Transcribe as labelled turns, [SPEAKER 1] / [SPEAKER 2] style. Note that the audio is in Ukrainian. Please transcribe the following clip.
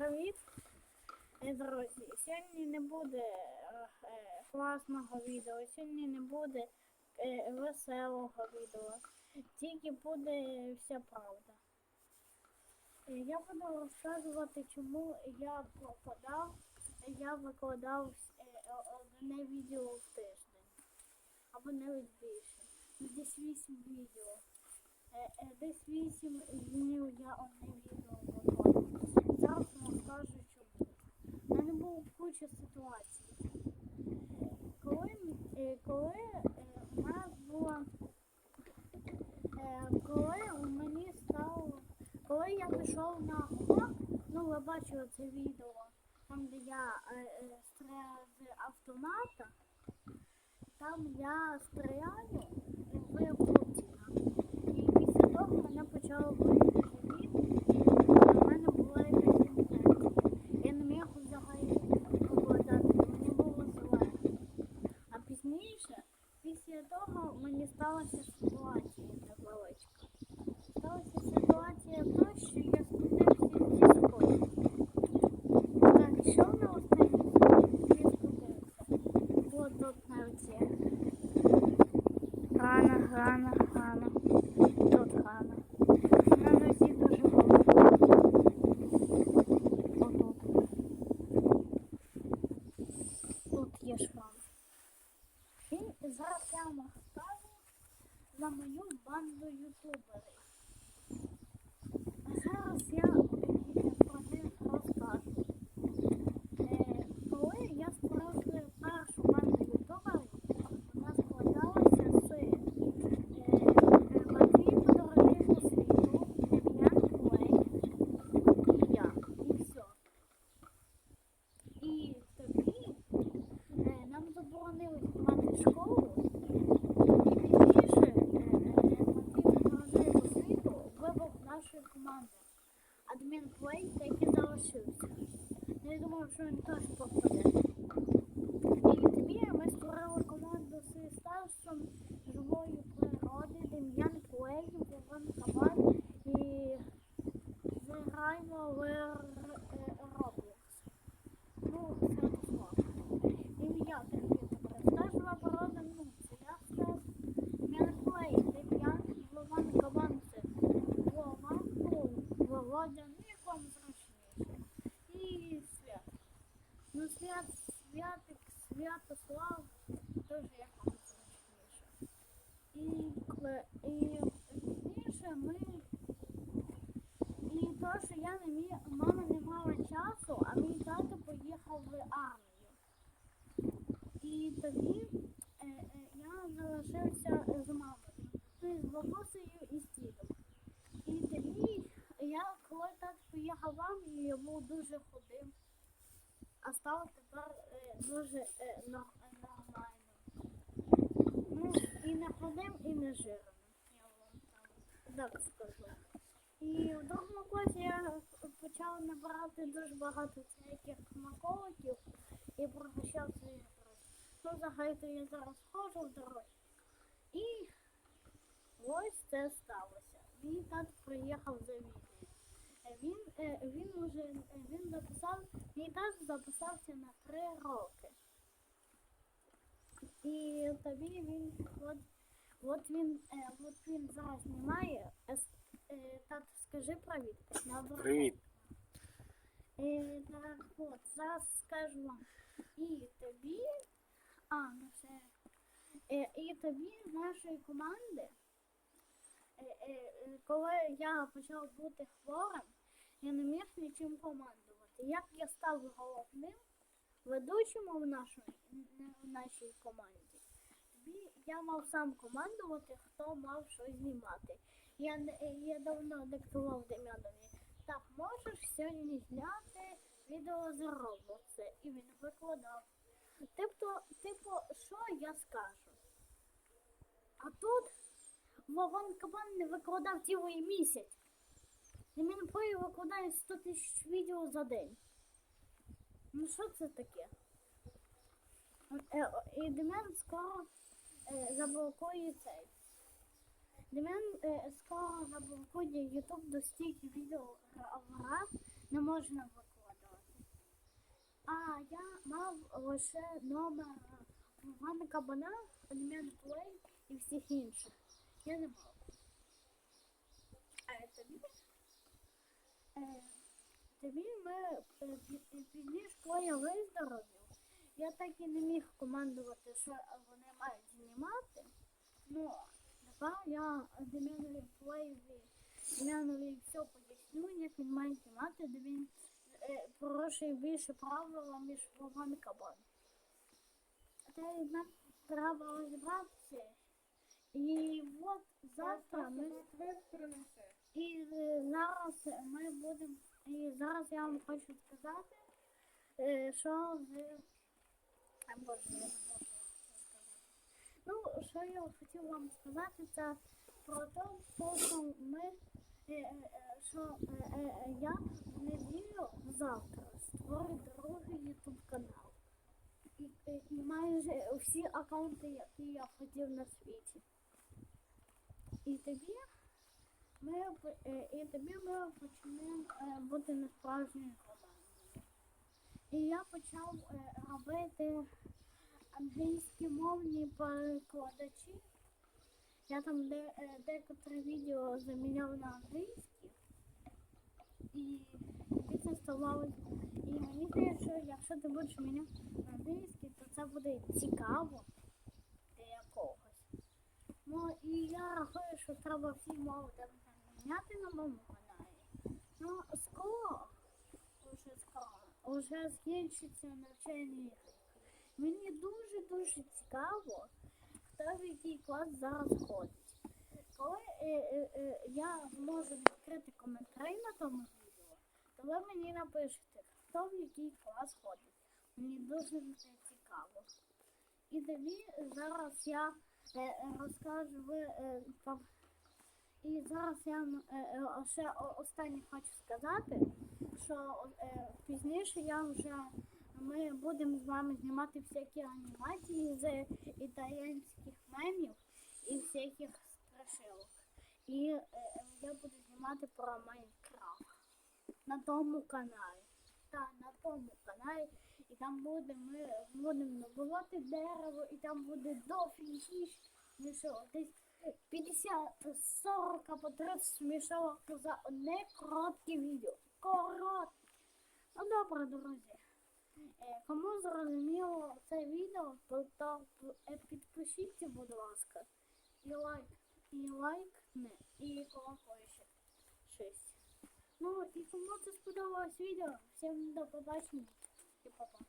[SPEAKER 1] привіт, Е, друзі. Сьогодні не буде е, класного відео, сьогодні не буде е, веселого відео. Тільки буде вся правда. Я буду розказувати, чому я пропадав. Я викладав одне відео в тиждень. Або навіть більше. Десь 8 відео. Десь 8 днів я одне відео викладав. Зараз розкажу чому. У мене була куча. Коли, е, коли е, у нас була, е, коли мені стало, коли я пішов на урок, ну ви бачили це відео, там де я е, е, стріляю з автомата, там я стріляю в Путіна. І після того мене почало боліти живіт, і в мене була якась інфекція. Я не міг взагалі викладати, мені було зле. А пізніше, після того, мені сталася ситуація невеличка. Сталася ситуація то, що я скрутився зі школи. Так, що на останній я скрутився? От тут навіть є. Рана, рана, рана. Тут рана. На нозі дуже болить. Отут. Тут є шрам. І зараз я вам розкажу за мою банду ютуберів. А зараз я е, про них розкажу. Е, Коли я створив свою першу банду ютуберів, вона складалася з е, е, Матвій подорожив по світу, Дем'ян Плей і я. І все. І тоді е, нам заборонили знімати школу, і пізніше е, е, Матвій подорожив по світу вибув нашої команди. Адмін Плей так і залишився. Ну, Я думав, що він теж попаде. І тоді ми створили команду з старшим живої природи, Дем'ян Плей, Вован Кабан і заграємо в Р- е, Roblox. Ну, Святослав. Ім'я терпіти. Старшого порода, ну, це я скажу. Дем'ян Плей, Дем'ян і Вован Кабан це Вован, ну, Володя, ну, якому зручніше. І Свят. Ну, Свят, Святик, Святослав, теж як вам зручніше. І, і пізніше ми. І то, що я не міг, мама не мала часу, а мій тато поїхав в армію. І тоді е, е, я залишився з мамою, ну, з бабусею і з дідом. І тоді я, коли тато поїхав в армію, я був дуже худим, а став тепер е, дуже е, нормально. Ну, і не худим, і не жирним. Я вам там так скажу. І в другому класі я почав набирати дуже багато всяких смаколиків і пригощав своїх друзів. Ну, взагалі-то я зараз ходжу в дорозі. І ось це сталося. Мій тато приїхав за війни. Е, Він, е, він уже він записав, записався на три роки. І тобі він от, от він е, от він зараз знімає. Ес- е, Тато, скажи привіт.
[SPEAKER 2] Привіт.
[SPEAKER 1] Е, так от, зараз скажу вам. І тобі, а, ну все. Е, і тобі нашої команди, е, е, е, коли я почав бути хворим, я не міг нічим командувати. Як я став головним ведучим в нашій, в нашій команді, я мав сам командувати, хто мав щось знімати. Я, я давно диктував Дем'янові. Так, можеш сьогодні зняти відео з Роблокса. І він викладав. Тобто, типу, що я скажу? А тут Вован Кабан не викладав цілий місяць. І він Плей викладає 100 тисяч відео за день. Ну що це таке? Е, І Дем'ян скоро е, заблокує цей. Дем'ян е, скоро заблокує YouTube до стільки відео в грах не можна викладати. А я мав лише номер Івана Кабана, Ельмен Плей і всіх інших. Я не мав. А тобі? Е, тобі ми е, пі- пізніше, коли я виздоровів, я так і не міг командувати, що вони мають знімати. Ну, тепер я Дем'янові Плеєві, Дем'янові все поясню, як він має знімати, де він е, порушує більше правила між вовами кабан. Та нам треба розібратися. І от завтра ми
[SPEAKER 2] принесе.
[SPEAKER 1] І е, зараз ми будемо. І зараз я вам хочу сказати, е, що з. А, Боже, не можу сказати. Ну, що я хотів вам сказати, це про те, що ми. е, Що я в неділю завтра створю другий ютуб канал. І, і майже всі аккаунти, які я хотів на світі. І тобі ми, е, і тобі ми почнемо е, бути не справжньою командою. І я почав е, робити англійські мовні перекладачі. Я там де, е, декотрі відео заміняв на англійські. І це ставалось. І мені здається, що якщо ти будеш міняти на англійський, то це буде цікаво для якогось. Ну і я рахую, що треба всі мови там на моєму каналі. Ну, скоро, уже скоро, уже закінчиться навчальний рік. Мені дуже-дуже цікаво, хто в який клас зараз ходить. Коли е, е, е, я зможу відкрити коментарі на тому відео, то ви мені напишете, хто в який клас ходить. Мені дуже цікаво. І тобі зараз я е, розкажу ви. Е, і зараз я е, е, ще останнє хочу сказати, що е, пізніше я вже ми будемо з вами знімати всякі анімації з італійських мемів і всяких страшилок. І я буду знімати про Майнкрафт на тому каналі. Так, на тому каналі. І там буде, ми будемо набувати дерево, і там буде дофігіш. Ну що, десь 50, 40 або 30 смішок за одне коротке відео. Коротке. Ну добре, друзі. Е, Кому зрозуміло це відео, то, е, підпишіться, будь ласка. І лайк, і лайкне, і колокольчик. Щось. Ну і кому це сподобалось відео, всім до побачення і пока.